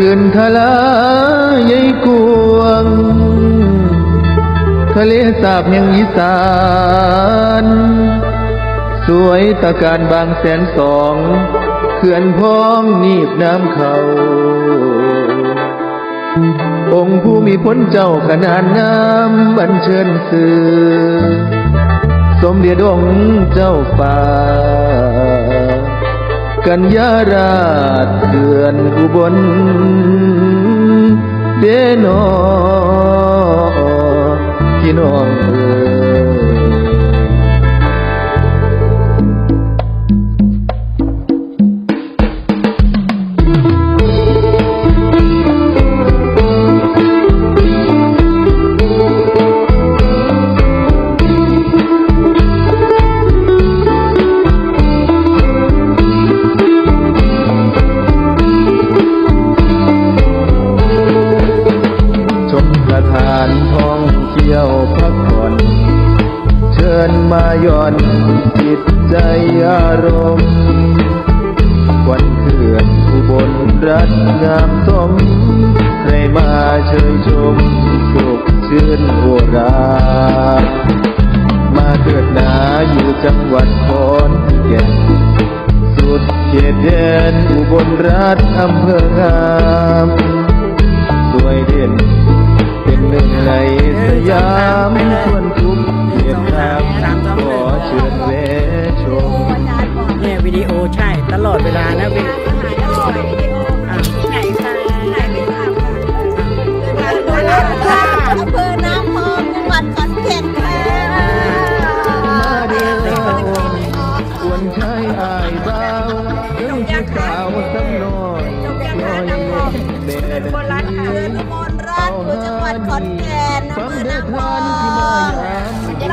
พื้นทะลายายกวง ทะเลสาบยังอีสาน สวยตะการบางแสนสองเขื่อนพ้องนีบน้ำเขา องค์ผู้มีพ้นเจ้าขนานน้ำบันเชิญสื่อ สมเด็จองค์เจ้าป่า กัญญาราชเดือนอุบลเดนอพี่น้องเอ๋ย มาย่อนจิตใจอารมณ์ควันเขื่อนอุบลรัฐงามสมใครมาเชยชมสุขชื่นโอรามาเกิดหนาอยู่จังหวัดขอนแก่นสุดเขตแดนอุบลรัฐอำเภองาม อนแก่นอำเภอน้ำพอง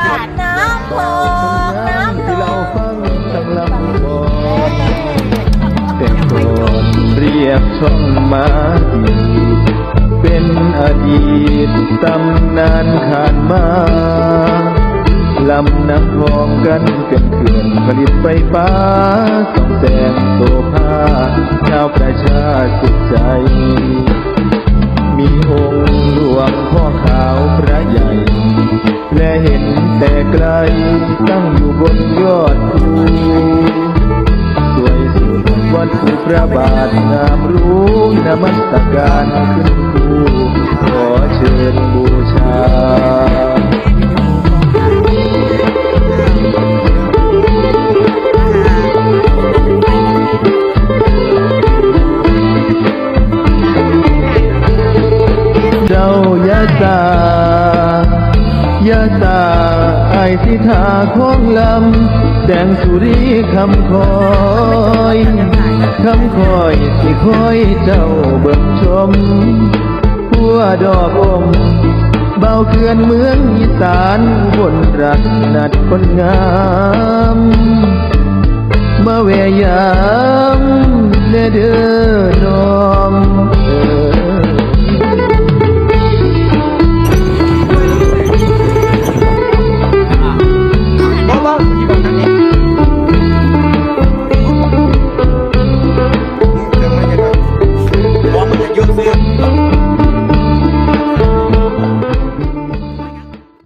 ราดน้ำพองน้ำที่นเราองฟังตั้งลำบอนแต่ก่อนเรียกช่องมาดีเป็นอดีตตำนานขานมาลำน้ำคลองกันเป็นเขื่อนผลิตไฟฟ้าส่องแสงโสภาชาวประชาสุขใจ มีองค์หลวง ระบาทงามรู้นมัสการขึ้นครูขอเชิญบูชาเจ้ายาตายาตาไอายสิทาของลำ แดงสุรีคำคอย คำคอยสิคอยเจ้าเบิกชมหัวดอกอมเบาเขื่อนเมืองอีสานบนรักนัดคนงามมาเวยามเด้อน